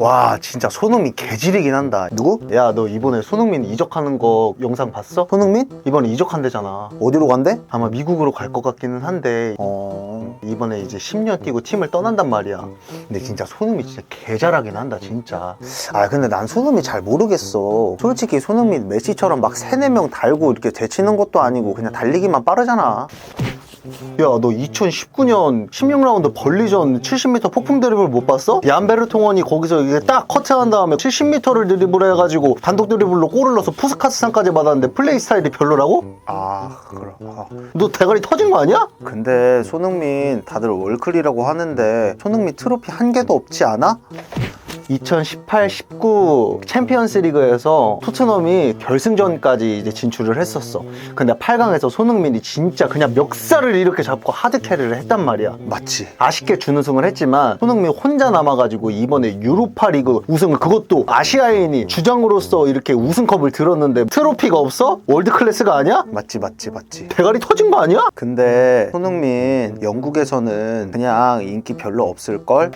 와 진짜 손흥민 개질이긴 한다 누구? 야 너 이번에 손흥민 이적하는 거 영상 봤어? 손흥민? 이번에 이적한대잖아 어디로 간대? 아마 미국으로 갈 것 같기는 한데 어... 이번에 이제 10년 뛰고 팀을 떠난단 말이야 근데 진짜 손흥민 진짜 개잘하긴 한다 진짜 아 근데 난 손흥민 잘 모르겠어 솔직히 손흥민 메시처럼 막 3, 4명 달고 이렇게 제치는 것도 아니고 그냥 달리기만 빠르잖아 야, 너 2019년 16라운드 벌리전 70m 폭풍 드리블 못 봤어? 얀베르 통원이 거기서 이게 딱 커트한 다음에 70m를 드리블 해가지고 단독 드리블로 골을 넣어서 푸스카스 상까지 받았는데 플레이 스타일이 별로라고? 아, 그럼. 너 대가리 터진 거 아니야? 근데 손흥민 다들 월클이라고 하는데 손흥민 트로피 한 개도 없지 않아? 2018-19 챔피언스 리그에서 토트넘이 결승전까지 이제 진출을 했었어. 근데 8강에서 손흥민이 진짜 그냥 멱살을 이렇게 잡고 하드 캐리를 했단 말이야. 맞지. 아쉽게 준우승을 했지만 손흥민 혼자 남아가지고 이번에 유로파 리그 우승을 그것도 아시아인이 주장으로서 이렇게 우승컵을 들었는데 트로피가 없어? 월드 클래스가 아니야? 맞지 맞지 맞지. 대가리 터진 거 아니야? 근데 손흥민 영국에서는 그냥 인기 별로 없을 걸?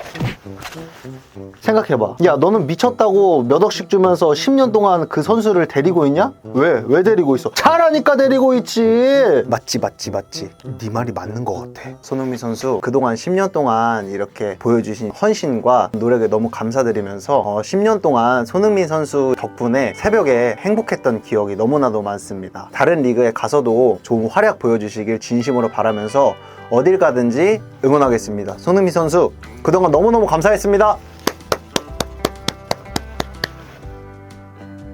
생각 해봐. 야, 너는 미쳤다고 몇 억씩 주면서 10년 동안 그 선수를 데리고 있냐? 왜? 왜 데리고 있어? 잘하니까 데리고 있지! 맞지, 맞지, 맞지. 네 말이 맞는 것 같아. 손흥민 선수, 그동안 10년 동안 이렇게 보여주신 헌신과 노력에 너무 감사드리면서 어, 10년 동안 손흥민 선수 덕분에 새벽에 행복했던 기억이 너무나도 많습니다. 다른 리그에 가서도 좋은 활약 보여주시길 진심으로 바라면서 어딜 가든지 응원하겠습니다. 손흥민 선수, 그동안 너무너무 감사했습니다.